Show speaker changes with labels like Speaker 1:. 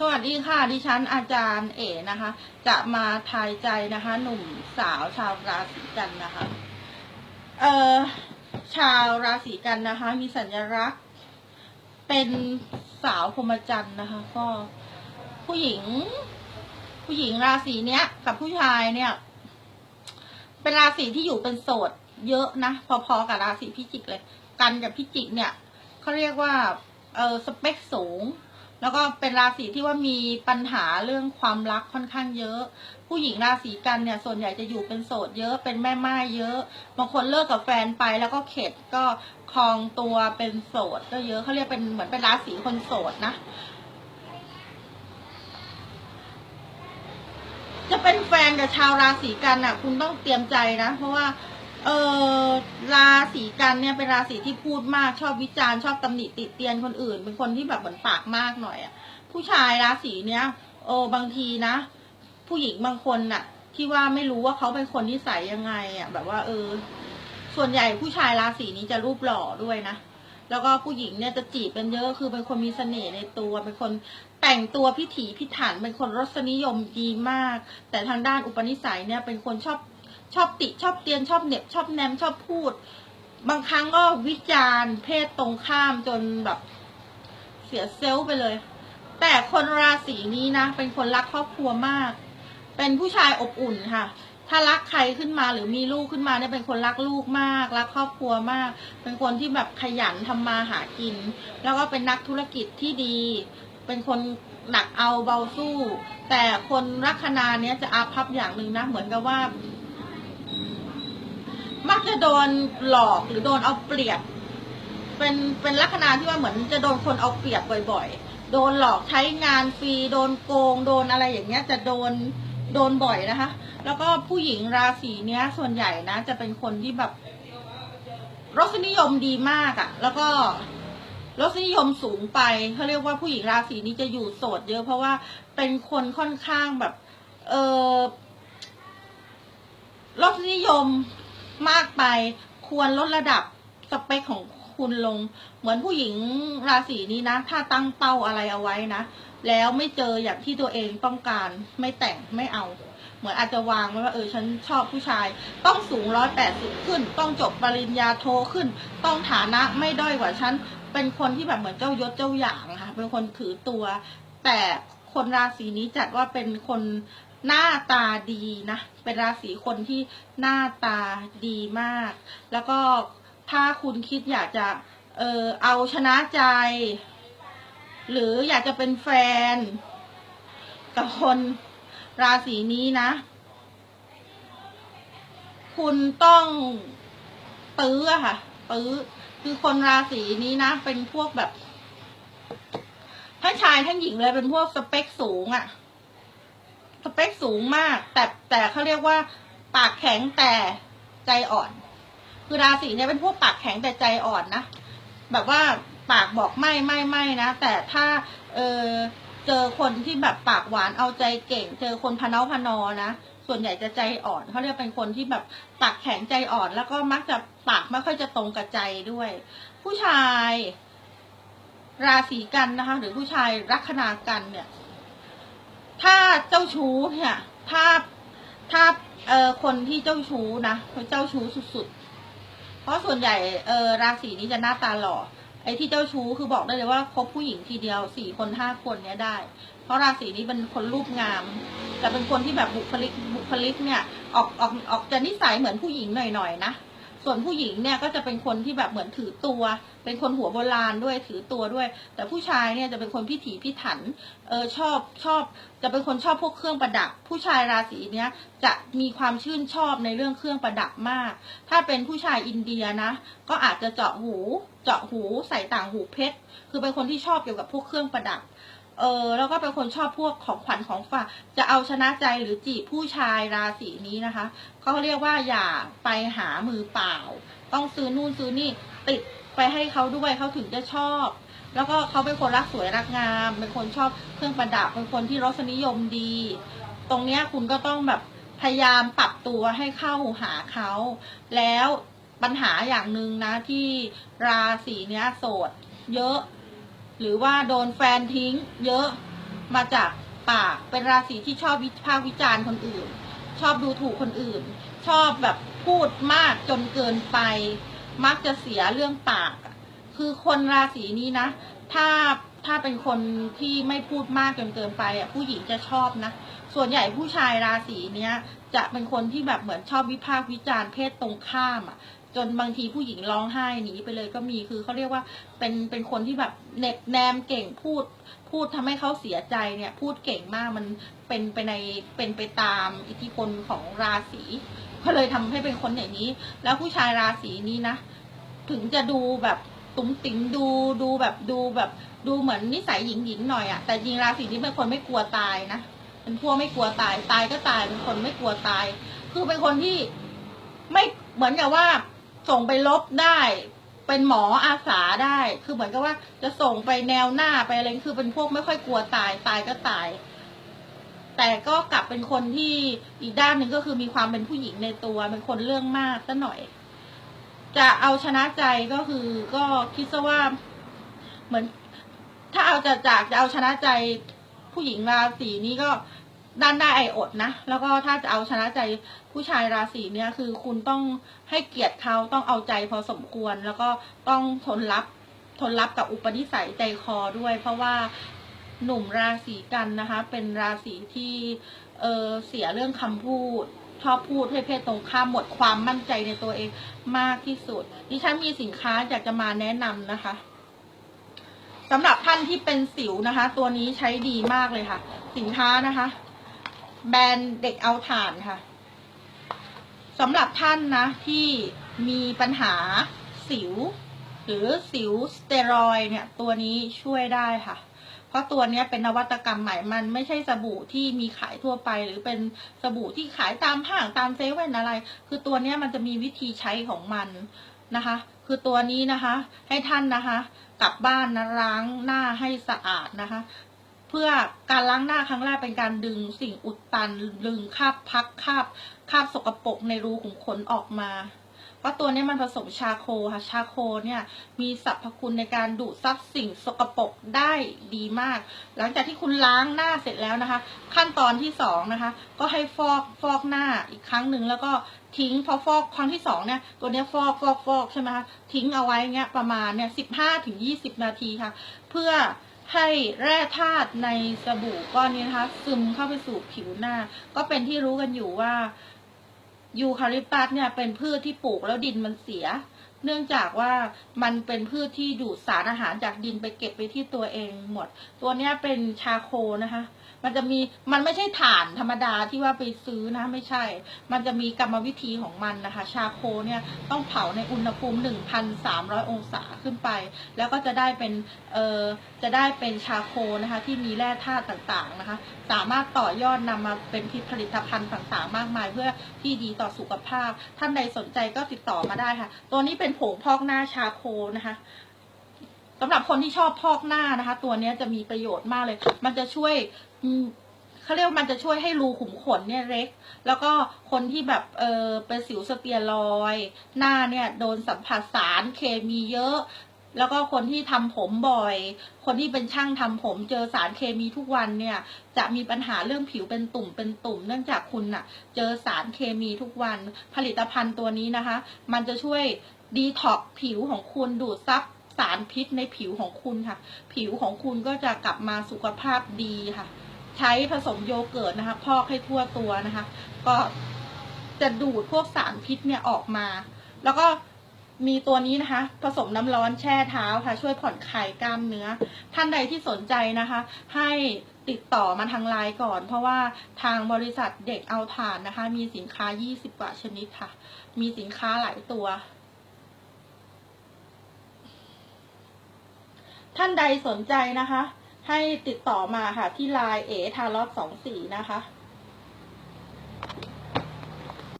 Speaker 1: สวัสดีค่ะ ดิฉันอาจารย์เอ๋นะคะ จะมาทายใจนะคะ หนุ่มสาวชาวราศีกันนะคะ เอ่อ ชาวราศีกันนะคะ มีสัญลักษณ์ เป็นสาวพรหมจันทรย์นะคะ ก็ผู้หญิง ผู้หญิงราศีเนี้ย กับผู้ชายเนี่ย เป็นราศีที่อยู่เป็นโสด เยอะนะ พอๆกับราศีพิจิกเลย กันกับพิจิกเนี่ยเขาเรียกว่า เออสเปคสูง แล้วก็เป็นราศีที่ว่ามีปัญหาเรื่องความรักค่อนข้างเยอะ ผู้หญิงราศีกันเนี่ยส่วนใหญ่จะอยู่เป็นโสดเยอะเป็นแม่ไม้เยอะบางคนเลิกกับแฟนไปแล้วก็เข็ดก็คลองตัวเป็นโสดก็เยอะเขาเรียกเป็นเหมือนเป็นราศีคนโสดนะ จะเป็นแฟนกับชาวราศีกันอะ คุณต้องเตรียมใจนะ เพราะว่า เออราศีกันเนี่ยเป็นราศีที่พูดมากชอบวิจารณ์ชอบตำหนิติเตียนคนอื่น เป็นคนที่แบบเหมือนปากมากหน่อยอะ ผู้ชายราศีเนี้ยเออบางทีนะ ผู้หญิงบางคนน่ะ ที่ว่าไม่รู้ว่าเขาเป็นคนนิสัยยังไงอะ แบบว่า เออ ส่วนใหญ่ผู้ชายราศีนี้จะรูปหล่อด้วยนะ แล้วก็ผู้หญิงเนี่ยจะจีบกันเยอะคือเป็นคนมีเสน่ห์ในตัว เป็นคนแต่งตัวพิถีพิถัน เป็นคนรสนิยมดีมาก แต่ทางด้านอุปนิสัยเนี่ยเป็นคนชอบชอบติชอบเตียนชอบเหน็บชอบแนมชอบพูด บางครั้งก็วิจารณ์ เพศตรงข้ามจนแบบเสียเซลล์ไปเลย แต่คนราศีนี้นะ เป็นคนรักครอบครัวมาก เป็นผู้ชายอบอุ่นค่ะ ถ้ารักใครขึ้นมาหรือมีลูกขึ้นมาเนี่ยเป็นคนรักลูกมากรักครอบครัวมาก เป็นคนที่แบบขยันทำมาหากิน แล้วก็เป็นนักธุรกิจที่ดี เป็นคนหนักเอาเบาสู้ แต่คนลัคนาเนี้ยจะอาภัพอย่างหนึ่งนะเหมือนกับว่า มักจะโดนหลอกหรือโดนเอาเปรียบ เป็นเป็นลัคนาที่ว่าเหมือนจะโดนคนเอาเปรียบบ่อย ๆ โดนหลอกใช้งานฟรีโดนโกงโดนอะไรอย่างเงี้ยจะโดน โดนบ่อยนะคะ แล้วก็ผู้หญิงราศีเนี้ยส่วนใหญ่นะ จะเป็นคนที่แบบรสนิยมดีมากอะ่ะแล้วก็รสนิยมสูงไปเขาเรียกว่าผู้หญิงราศีนี้จะอยู่โสดเยอะเพราะว่าเป็นคนค่อนข้างแบบ เออรสนิยมมากไป ควรลดระดับสเปคของคุณลง เหมือนผู้หญิงราศีนี้นะ ถ้าตั้งเป้าอะไรเอาไว้นะ แล้วไม่เจออย่างที่ตัวเองต้องการไม่แต่งไม่เอา เหมือนอาจจะวางไว้ว่าเออฉันชอบผู้ชาย ต้องสูงร้อยแปดสิบขึ้น ต้องจบปริญญาโทขึ้น ต้องฐานะไม่ด้อยกว่าฉันเป็นคนที่แบบเหมือนเจ้ายศเจ้าอย่างค่ะเป็นคนถือตัว แต่คนราศีนี้จัดว่าเป็นคนหน้าตาดีนะเป็นราศีคนที่หน้าตาดีมาก แล้วก็ถ้าคุณคิดอยากจะเออเอาชนะใจ หรืออยากจะเป็นแฟน กับคนราศีนี้นะ คุณต้องตื้อค่ะตื้อคือคนราศีนี้นะ เป็นพวกแบบทั้งชายทั้งหญิงเลยเป็นพวกสเปคสูงอะสเปคสูงมาก แต่แต่เขาเรียกว่า ปากแข็งแต่ใจอ่อน คือราศีเนี่ยเป็นพวกปากแข็งแต่ใจอ่อนนะแบบว่า ปากบอกไม่ไม่ไม่นะ แต่ถ้าเออเจอคนที่แบบปากหวานเอาใจเก่ง เจอคนพะเนาพะนอนะส่วนใหญ่จะใจอ่อนเขาเรียกเป็นคนที่แบบปากแข็งใจอ่อน แล้วก็มักจะปากไม่ค่อยจะตรงกับใจด้วย ผู้ชาย ราศีกันนะคะ หรือผู้ชายลัคนากันเนี่ย ถ้าเจ้าชู้เนี่ย ถ้าถ้าเออคนที่เจ้าชู้นะเขาเจ้าชู้สุดๆ เพราะส่วนใหญ่เออราศีนี้จะหน้าตาหล่อ ไอ้ที่เจ้าชู้คือบอกได้เลยว่าคบผู้หญิงทีเดียวสี่คนห้าคนเนี้ยได้ เพราะราศีนี้เป็นคนรูปงาม แต่เป็นคนที่แบบบุคลิกบุคลิกเนี่ยออกออกออกจะนิสัยเหมือนผู้หญิงหน่อยๆนะ ส่วนผู้หญิงเนี่ยก็จะเป็นคนที่แบบเหมือนถือตัว เป็นคนหัวโบราณด้วยถือตัวด้วย แต่ผู้ชายเนี่ยจะเป็นคนพิถีพิถัน เออชอบชอบ จะเป็นคนชอบพวกเครื่องประดับ ผู้ชายราศีเนี้ยจะมีความชื่นชอบในเรื่องเครื่องประดับมาก ถ้าเป็นผู้ชายอินเดียนะ ก็อาจจะเจาะหู เจาะหูใส่ต่างหูเพชร คือเป็นคนที่ชอบเกี่ยวกับพวกเครื่องประดับ เออแล้วก็เป็นคนชอบพวกของขวัญของฝากจะเอาชนะใจหรือจีบผู้ชายราศีนี้นะคะเขาเรียกว่าอย่าไปหามือเปล่า ต้องซื้อนู่นซื้อนี่ติดไปให้เขาด้วยเขาถึงจะชอบ แล้วก็เขาเป็นคนรักสวยรักงามเป็นคนชอบเครื่องประดับเป็นคนที่รสนิยมดี ตรงเนี้ยคุณก็ต้องแบบพยายามปรับตัวให้เข้าหาเขาแล้วปัญหาอย่างหนึ่งนะที่ราศีเนี้ยโสดเยอะ หรือว่าโดนแฟนทิ้ง เยอะมาจากปากเป็นราศีที่ชอบวิพากษ์วิจารณ์คนอื่น ชอบดูถูกคนอื่น ชอบแบบพูดมากจนเกินไป มักจะเสียเรื่องปาก คือคนราศีนี้นะ ถ้าถ้าเป็นคนที่ไม่พูดมากจนเกินไปอะผู้หญิงจะชอบนะ ส่วนใหญ่ผู้ชายราศีเนี้ยจะเป็นคนที่แบบเหมือนชอบวิพากษ์วิจารณ์เพศตรงข้ามอะ จนบางทีผู้หญิงร้องไห้หนีไปเลยก็มีคือเขาเรียกว่าเป็นเป็นคนที่แบบเน็บแนมเก่งพูด พูดทำให้เขาเสียใจเนี่ย พูดเก่งมากมันเป็นไปในเป็นไปตามอิทธิพลของราศีก็เลยทำให้เป็นคนอย่างนี้ แล้วผู้ชายราศีนี้นะ ถึงจะดูแบบตุ้มติ๋มดูดูแบบดูแบบดูเหมือนนิสัยหญิงหญิงๆหน่อยอะแต่จริงราศีนี้เป็นคนไม่กลัวตายนะเป็นพวกไม่กลัวตายตายก็ตายเป็นคนไม่กลัวตาย คือเป็นคนที่ไม่เหมือนกับว่า ส่งไปลบได้ เป็นหมออาสาได้ คือเหมือนกับว่า จะส่งไปแนวหน้าไปอะไรคือเป็นพวกไม่ค่อยกลัวตายตายก็ตาย แต่ก็กลับเป็นคนที่อีกด้านหนึ่งก็คือมีความเป็นผู้หญิงในตัวเป็นคนเรื่องมากซะหน่อย จะเอาชนะใจก็คือก็คิดซะว่าเหมือน ถ้าเอาจะจากจะเอาชนะใจผู้หญิงราศีนี้ก็ ด้านได้ไออดนะ แล้วก็ถ้าจะเอาชนะใจผู้ชายราศีเนี้ยคือคุณต้องให้เกียรติเขาต้องเอาใจพอสมควร แล้วก็ต้องทนรับทนรับกับอุปนิสัยใจคอด้วย เพราะว่าหนุ่มราศีกันนะคะ เป็นราศีที่เออเสียเรื่องคำพูดชอบพูดให้เพศตรงข้ามหมดความมั่นใจในตัวเองมากที่สุด ดิฉันมีสินค้าอยากจะมาแนะนำนะคะสำหรับท่านที่เป็นสิวนะคะ ตัวนี้ใช้ดีมากเลยค่ะ สินค้านะคะ แบรนด์เด็กเอาถ่านค่ะสำหรับท่านนะที่มีปัญหาสิว หรือสิวสเตียรอยเนี่ยตัวนี้ช่วยได้ค่ะ เพราะตัวนี้เป็นนวัตกรรมใหม่มันไม่ใช่สบู่ที่มีขายทั่วไป หรือเป็นสบู่ที่ขายตามห้างตามเซเว่นอะไร คือตัวนี้มันจะมีวิธีใช้ของมันนะคะ คือตัวนี้นะคะ ให้ท่านนะคะ กลับบ้านนะล้างหน้าให้สะอาดนะคะ พื่อการล้างหน้าครั้งแรกเป็นการดึงสิ่งอุดตัน ดึงคราบพักคราบคราบสกปรกในรูขุมขนออกมาเพราะตัวนี้มันผสมชาโคค่ะ ชาโคเนี่ยมีสรรพคุณในการดูดซับสิ่งสกปรกได้ดีมาก หลังจากที่คุณล้างหน้าเสร็จแล้วนะคะ ขั้นตอนที่สองนะคะ ก็ให้ฟอกฟอกหน้าอีกครั้งหนึ่งแล้วก็ทิ้งพอฟอกครั้งที่สองเนี่ย ตัวนี้ฟอกฟอกฟอกใช่ไหมคะทิ้งเอาไว้เงี้ยประมาณเนี่ยสิบห้าถึงยี่สิบนาทีค่ะ เพื่อ ให้แร่ธาตุในสบู่ก้อนนี้นะคะ ซึมเข้าไปสู่ผิวหน้า ก็เป็นที่รู้กันอยู่ว่ายูคาลิปตัสเนี่ยเป็นพืชที่ปลูกแล้วดินมันเสีย เนื่องจากว่ามันเป็นพืชที่ดูดสารอาหารจากดินไปเก็บไปที่ตัวเองหมด ตัวนี้เป็นชาโคนะคะ มันจะมีมันไม่ใช่ถ่านธรรมดาที่ว่าไปซื้อนะไม่ใช่ มันจะมีกรรมวิธีของมันนะคะ ชาโคเนี่ยต้องเผาในอุณหภูมิ 1,300 องศาขึ้นไป แล้วก็จะได้เป็นเอ่อจะได้เป็นชาโคนะคะที่มีแร่ธาตุต่างๆนะคะ สามารถต่อยอดนำมาเป็นผลิตภัณฑ์ต่างๆ มากมาย เพื่อที่ดีต่อสุขภาพ ท่านใดสนใจก็ติดต่อมาได้ค่ะ ตัวนี้เป็นผงพอกหน้าชาโคนะคะสำหรับคนที่ชอบพอกหน้านะคะ ตัวนี้จะมีประโยชน์มากเลย มันจะช่วย เขาเรียกว่ามันจะช่วยให้รูขุมขนเนี่ยเล็ก แล้วก็คนที่แบบเออเป็นสิวสเตียรอย หน้าเนี่ยโดนสัมผัสสารเคมีเยอะ แล้วก็คนที่ทำผมบ่อย คนที่เป็นช่างทำผมเจอสารเคมีทุกวันเนี่ย จะมีปัญหาเรื่องผิวเป็นตุ่มเป็นตุ่ม เนื่องจากคุณน่ะ เจอสารเคมีทุกวัน ผลิตภัณฑ์ตัวนี้นะคะ มันจะช่วยดีท็อกผิวของคุณดูดซับสารพิษในผิวของคุณค่ะ ผิวของคุณก็จะกลับมาสุขภาพดีค่ะ ใช้ผสมโยเกิร์ตนะคะ พอกให้ทั่วตัวนะคะ ก็จะดูดพวกสารพิษเนี่ยออกมา แล้วก็มีตัวนี้นะคะ ผสมน้ำร้อนแช่เท้าค่ะ ช่วยผ่อนคลายกล้ามเนื้อ ท่านใดที่สนใจนะคะ ให้ติดต่อมาทางไลน์ก่อน เพราะว่าทางบริษัทเด็กเอาถ่านนะคะ มีสินค้า 20 กว่าชนิดค่ะ มีสินค้าหลายตัว ท่านใดสนใจนะคะ ให้ติดต่อมาค่ะที่ไลน์เอทารอบสองสี่นะคะ